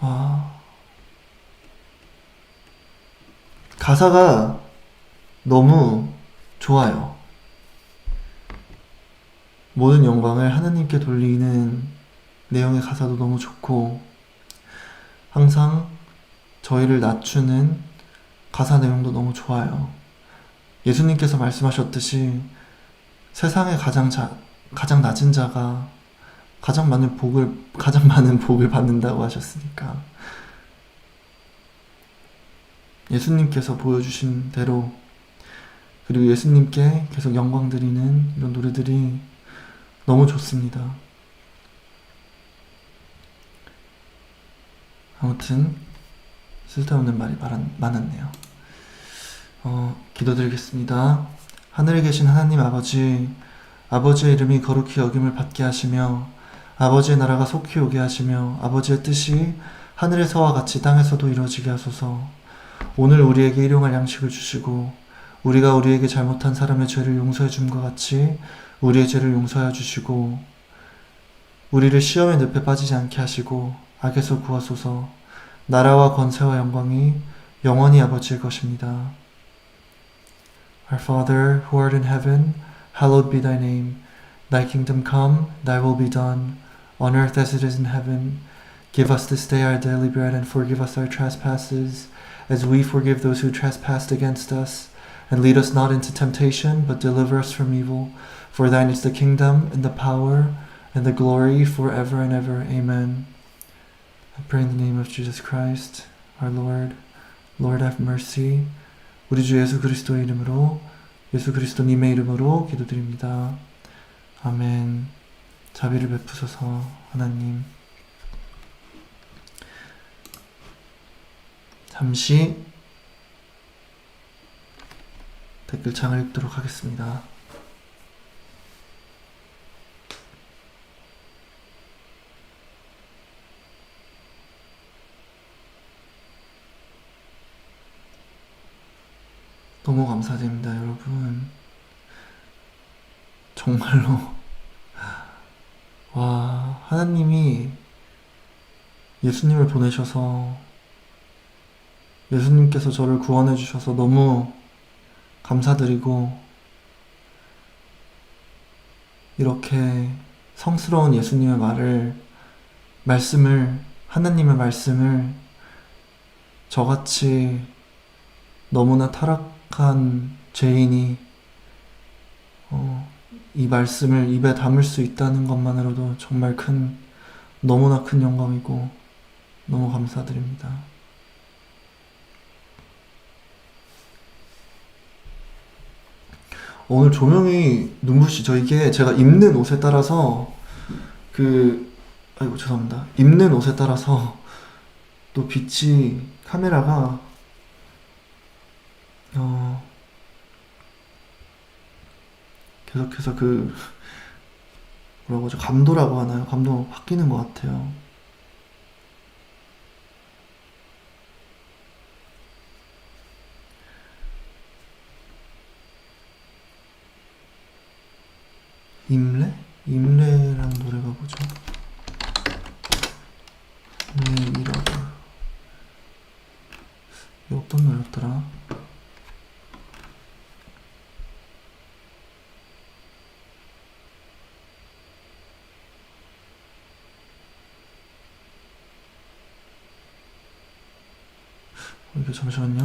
아, 가사가 너무 좋아요. 모든 영광을 하나님께 돌리는 내용의 가사도 너무 좋고, 항상 저희를 낮추는 가사 내용도 너무 좋아요. 예수님께서 말씀하셨듯이 세상에 가장 자, 가장 낮은 자가 가장 많은 복을 가장 많은 복을 받는다고 하셨으니까 예수님께서 보여주신 대로 그리고 예수님께 계속 영광 드리는 이런 노래들이 너무 좋습니다. 아무튼 쓸데없는 말이 많았- 많았네요. 어, 기도드리겠습니다. 하늘에 계신 하나님 아버지, 아버지의 이름이 거룩히 여김을 받게 하시며, 아버지의 나라가 속히 오게 하시며, 아버지의 뜻이 하늘에서와 같이 땅에서도 이루어지게 하소서. 오늘 우리에게 일용할 양식을 주시고, 우리가 우리에게 잘못한 사람의 죄를 용서해 줌과 같이 우리의 죄를 용서하여 주시고, 우리를 시험의 늪에 빠지지 않게 하시고, 악에서 구하소서. 나라와 권세와 영광이 영원히 아버지의 것입니다. Our Father, who art in heaven, hallowed be thy name. Thy kingdom come, thy will be done, on earth as it is in heaven. Give us this day our daily bread, and forgive us our trespasses, as we forgive those who trespass against us. And lead us not into temptation, but deliver us from evil. For thine is the kingdom, and the power, and the glory forever and ever. Amen. I pray in the name of Jesus Christ, our Lord. Lord, have mercy. 우리 주 예수 그리스도의 이름으로 예수 그리스도님의 이름으로 기도드립니다. 아멘. 자비를 베푸소서 하나님. 잠시 댓글창을 읽도록 하겠습니다. 너무 감사드립니다, 여러분. 정말로. 와, 하나님이 예수님을 보내셔서 예수님께서 저를 구원해 주셔서 너무 감사드리고 이렇게 성스러운 예수님의 말을 말씀을 하나님의 말씀을 저같이 너무나 타락한 죄인이 어, 이 말씀을 입에 담을 수 있다는 것만으로도 정말 큰 너무나 큰 영광이고 너무 감사드립니다. 오늘 조명이 눈부시죠. 이게 제가 입는 옷에 따라서 그 아이고 죄송합니다. 입는 옷에 따라서 또 빛이 카메라가 어 계속해서 그 뭐라고 하죠? 감도라고 하나요? 감도 바뀌는 것 같아요. 임래? 임래라는 노래가 뭐죠? 네, 이라고. 이게 어떤 노래였더라? 어, 이게 잠시만요.